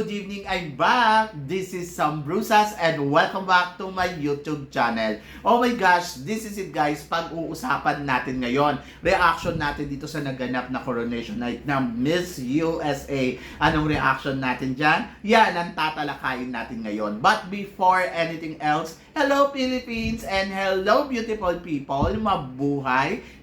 Good evening! I'm back! This is Sam Brusas and welcome back to my YouTube channel. Oh my gosh, this is it guys. Pag-uusapan natin ngayon, reaction natin dito sa naganap na coronation night ng Miss USA. Anong reaction natin dyan? Yan ang tatalakayin natin ngayon. But before anything else, hello Philippines and hello beautiful people! Mabuhay!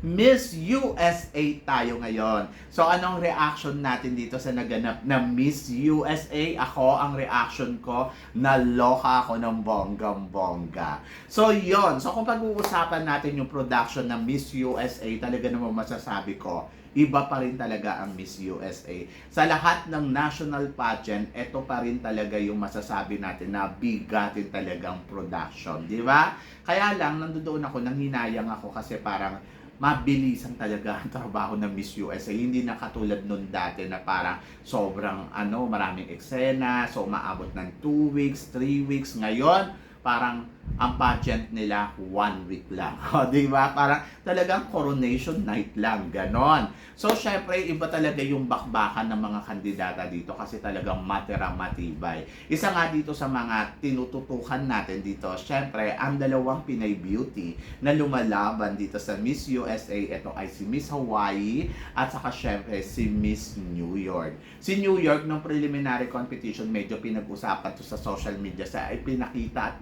Miss USA tayo ngayon. So, anong reaction natin dito sa naganap na Miss USA? Ako, ang reaction ko, naloka ako ng bonggang-bongga. So, yon So, kung pag-uusapan natin yung production ng Miss USA, talaga naman masasabi ko, iba pa rin talaga ang Miss USA. Sa lahat ng national pageant, ito pa rin talaga yung masasabi natin na bigatin talagang production. Di ba? Kaya lang, nandoon ako, nanghinayang ako kasi parang mabilisan talaga ang trabaho ng Miss USA. Hindi na katulad nun dati na parang sobrang ano, maraming eksena, so maabot ng 2 weeks, 3 weeks. Ngayon, parang ang pageant nila one week lang. O, di ba? Parang talagang coronation night lang, ganon. So, syempre, iba talaga yung bakbakan ng mga kandidata dito kasi talagang matira matibay. Isa nga dito sa mga tinututukan natin dito, syempre, ang dalawang Pinay Beauty na lumalaban dito sa Miss USA, ito ay si Miss Hawaii at saka syempre si Miss New York. Si New York, nung preliminary competition, medyo pinag-usapan to sa social media sa ipinakita at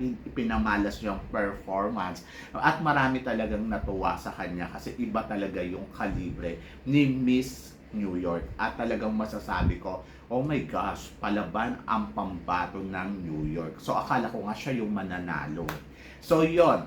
pinamalas yung performance. At marami talagang natuwa sa kanya kasi iba talaga yung kalibre ni Miss New York. At talagang masasabi ko, oh my gosh, palaban ang pambato ng New York. So akala ko nga siya yung mananalo. So yon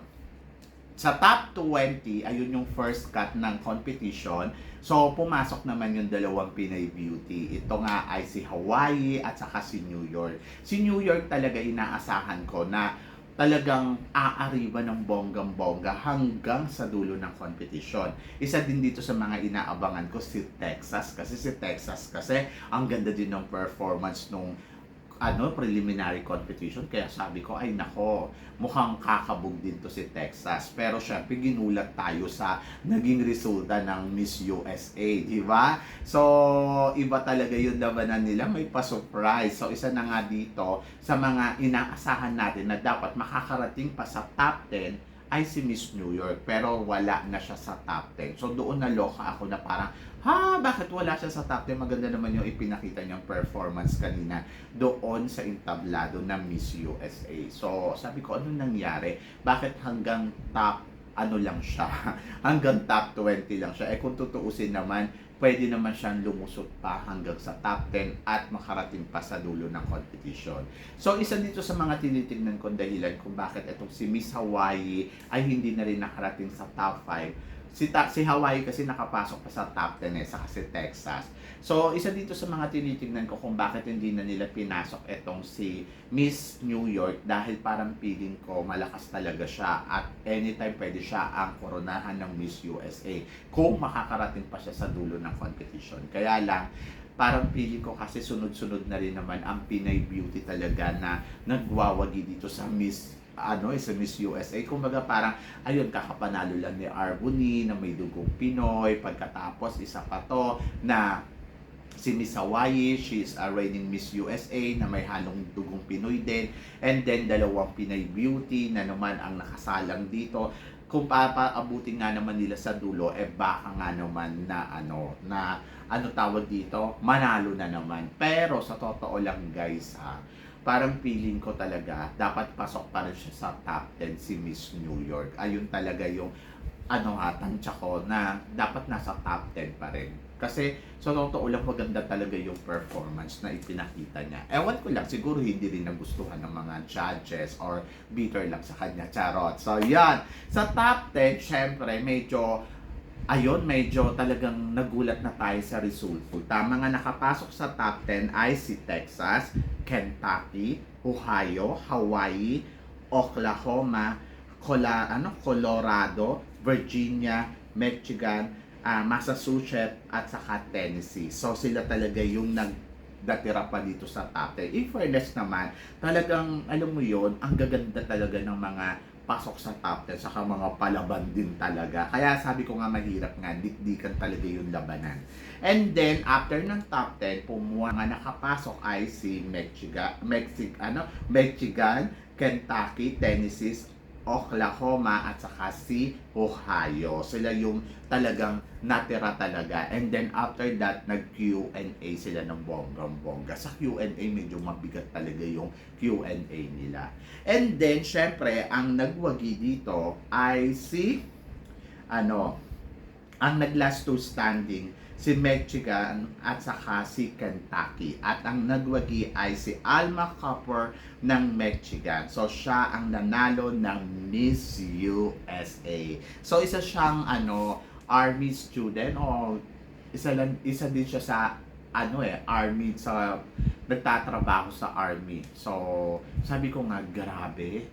sa top 20, ayun yung first cut ng competition. So, pumasok naman yung dalawang Pinay Beauty. Ito nga ay si Hawaii at saka si New York. Si New York talaga inaasahan ko na talagang aariba ng bonggang-bongga hanggang sa dulo ng competition. Isa din dito sa mga inaabangan ko si Texas kasi si Texas kasi ang ganda din ng performance nung ano preliminary competition. Kaya sabi ko ay nako mukhang kakabog din to si Texas. Pero syempre ginulat tayo sa naging resulta ng Miss USA di ba? So iba talaga yun labanan nila. May pa-surprise. So isa na nga dito sa mga inaasahan natin na dapat makakarating pa sa top 10 ay si Miss New York. Pero wala na siya sa top 10 so doon naloka ako na parang ha, bakit wala siya sa top 10? Maganda naman yung ipinakita niyang performance kanina doon sa entablado ng Miss USA. So, sabi ko, ano nangyari? Bakit hanggang top ano lang siya, hanggang top 20 lang siya. Eh kung tutuusin naman, pwede naman siyang lumusot pa hanggang sa top 10 at makarating pa sa dulo ng competition. So isa dito sa mga tinitingnan kong dahilan kung bakit itong si Miss Hawaii ay hindi na rin nakarating sa top 5 si, ta- si Hawaii kasi nakapasok pa sa top 10 eh, saka si Texas. So, isa dito sa mga tinitingnan ko kung bakit hindi na nila pinasok etong si Miss New York dahil parang feeling ko malakas talaga siya at anytime pwede siya ang koronahan ng Miss USA kung makakarating pa siya sa dulo ng competition. Kaya lang, parang feeling ko kasi sunod-sunod na rin naman ang Pinay Beauty talaga na nagwawagi dito sa Miss ano, sa Miss USA. Kumbaga parang, ayun, kakapanalo lang ni Arboni na may dugong Pinoy. Pagkatapos, isa pa to na si Miss Hawaii, she is a reigning Miss USA na may halong dugong Pinoy din. And then, dalawang Pinay Beauty na naman ang nakasalang dito. Kung papaabutin nga naman nila sa dulo, eh baka nga naman na ano, na ano tawag dito, manalo na naman. Pero sa totoo lang guys ha, parang feeling ko talaga dapat pasok pa rin siya sa top 10 si Miss New York. Ayun talaga yung ano ha, tansya ko na dapat nasa top 10 pa rin. Kasi sa totoo lang maganda talaga yung performance na ipinakita niya. Ewan ko lang, siguro hindi rin nagustuhan ng mga judges or bitter lang sa kanya. Charot. So yan, sa top 10, syempre medyo ayun, medyo talagang nagulat na tayo sa resulta. Mga nakapasok sa top 10 ay si Texas, Kentucky, Ohio, Hawaii, Oklahoma, Cola, ano, Colorado, Virginia, Michigan, ah, Massachusetts, at saka Tennessee. So sila talaga yung nag datira pa dito sa top 10. In fairness naman, talagang, alam mo yon ang gaganda talaga ng mga pasok sa top 10, saka mga palaban din talaga. Kaya sabi ko nga mahirap nga, dikdikan talaga yung labanan. And then, after ng top 10, pumuha nga nakapasok ay si Michigan, Mexic, ano, Michigan, Kentucky, Tennessee, Oklahoma at saka si Ohio. Sila yung talagang natira talaga. And then after that, nag-Q&A sila ng bonggang-bongga. Sa Q&A, medyo mabigat talaga yung Q&A nila. And then, syempre, ang nagwagi dito ay si, ano, ang nag-last two standing, si Michigan at saka si Kentucky. At ang nagwagi ay si Alma Copper ng Michigan. So siya ang nanalo ng Miss USA. So isa siyang ano army student o isa lang isa din siya sa ano eh army sa nagtatrabaho sa army. So sabi ko nga grabe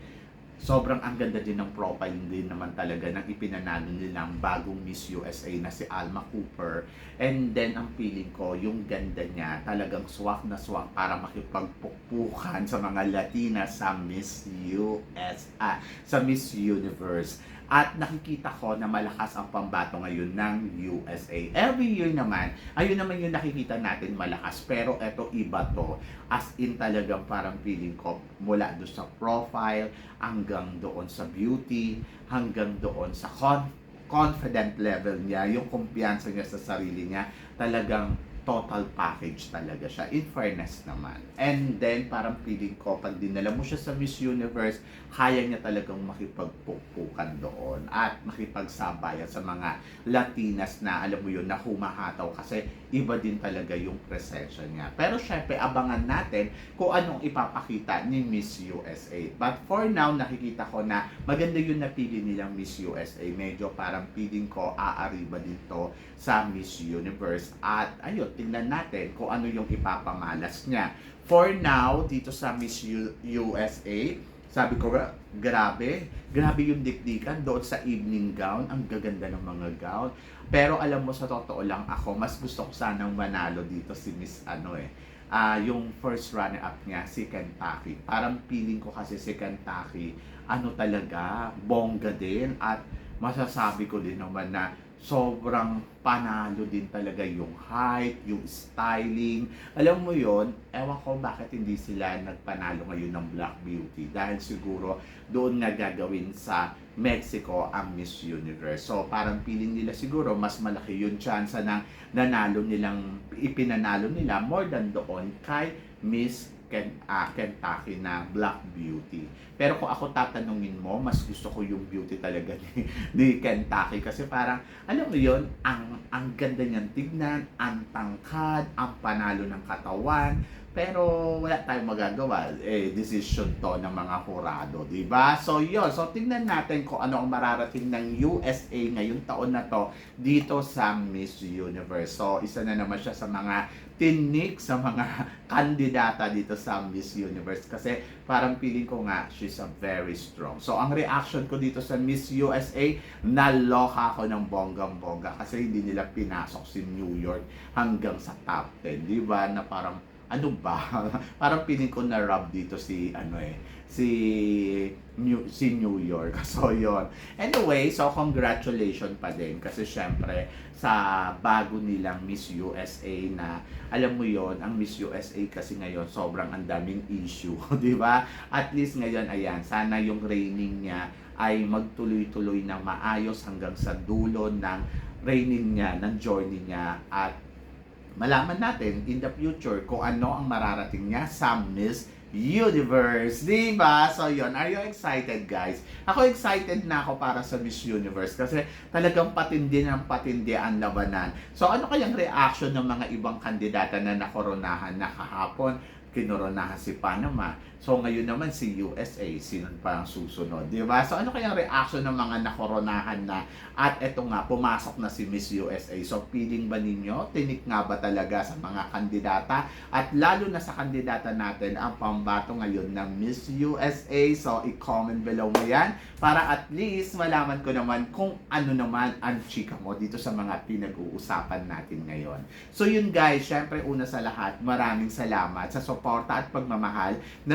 sobrang ang ganda din ng profile din naman talaga ng ipinanalo nilang bagong Miss USA na si Alma Cooper. And then, ang feeling ko, yung ganda niya, talagang swak na swak para makipagpukpukan sa mga Latina sa Miss US, ah, sa Miss Universe. At nakikita ko na malakas ang pambato ngayon ng USA. Every year naman, ayun naman yung nakikita natin malakas. Pero eto iba to. As in talagang parang feeling ko mula doon sa profile, hanggang doon sa beauty, hanggang doon sa con- confident level niya, yung kumpiyansa niya sa sarili niya, talagang total package talaga siya. In fairness naman. And then, parang feeling ko, pag dinala mo siya sa Miss Universe, kaya niya talagang makipagpukpukan doon at makipagsabayan sa mga Latinas na, alam mo yun, na humahataw kasi iba din talaga yung presensya niya. Pero syempre, abangan natin kung anong ipapakita ni Miss USA. But for now, nakikita ko na maganda yung napili nilang Miss USA. Medyo parang feeling ko aariba dito sa Miss Universe. At ayun, tingnan natin kung ano yung ipapamalas niya. For now, dito sa Miss U- USA, sabi ko, "Gra- grabe, grabe yung dikdikan doon sa evening gown. Ang gaganda ng mga gown. Pero alam mo, sa totoo lang ako, mas gusto ko sanang manalo dito si Miss ano eh. ah yung first runner-up niya, si Kentucky. Parang feeling ko kasi si Kentucky, ano talaga, bongga din. At masasabi ko din naman na sobrang panalo din talaga yung height, yung styling. Alam mo yon ewan ko bakit hindi sila nagpanalo ngayon ng Black Beauty. Dahil siguro doon nga gagawin sa Mexico ang Miss Universe. So parang feeling nila siguro mas malaki yung chance ng nanalo nilang, ipinanalo nila more than doon kay Miss Ken, ah, Kentucky na Black Beauty. Pero kung ako tatanungin mo, mas gusto ko yung beauty talaga ni, ni Kentucky kasi parang, alam mo yon ang, ang ganda niyang tignan, ang tangkad, ang panalo ng katawan, pero wala tayong magagawa. Eh, decision to ng mga hurado, di ba? So, yon So, tingnan natin kung ano ang mararating ng USA ngayong taon na to dito sa Miss Universe. So, isa na naman siya sa mga tinik sa mga kandidata dito sa Miss Universe kasi parang feeling ko nga she's a very strong. So ang reaction ko dito sa Miss USA, naloka ako ng bonggang-bongga kasi hindi nila pinasok si New York hanggang sa top 10, di ba? Na parang ano ba? parang feeling ko na rub dito si ano eh si New, si New York. So, yon Anyway, so congratulations pa din kasi syempre sa bago nilang Miss USA na alam mo yon ang Miss USA kasi ngayon sobrang ang daming issue, di ba? At least ngayon, ayan, sana yung reigning niya ay magtuloy-tuloy ng maayos hanggang sa dulo ng reigning niya, ng journey niya at malaman natin in the future kung ano ang mararating niya sa Miss Universe. Di ba? So, yun. Are you excited, guys? Ako excited na ako para sa Miss Universe kasi talagang patindi ng patindi ang labanan. So, ano kayang reaction ng mga ibang kandidata na nakoronahan na kahapon? kinoronahan si Panama. So ngayon naman si USA, sino pa ang susunod, di ba? So ano kaya reaction ng mga nakoronahan na at eto nga, pumasok na si Miss USA. So feeling ba ninyo, tinik nga ba talaga sa mga kandidata? At lalo na sa kandidata natin, ang pambato ngayon ng Miss USA. So i-comment below mo yan para at least malaman ko naman kung ano naman ang chika mo dito sa mga pinag-uusapan natin ngayon. So yun guys, syempre una sa lahat, maraming salamat sa suporta at pagmamahal na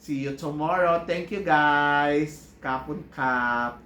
See you tomorrow. Thank you guys. Kapun kap.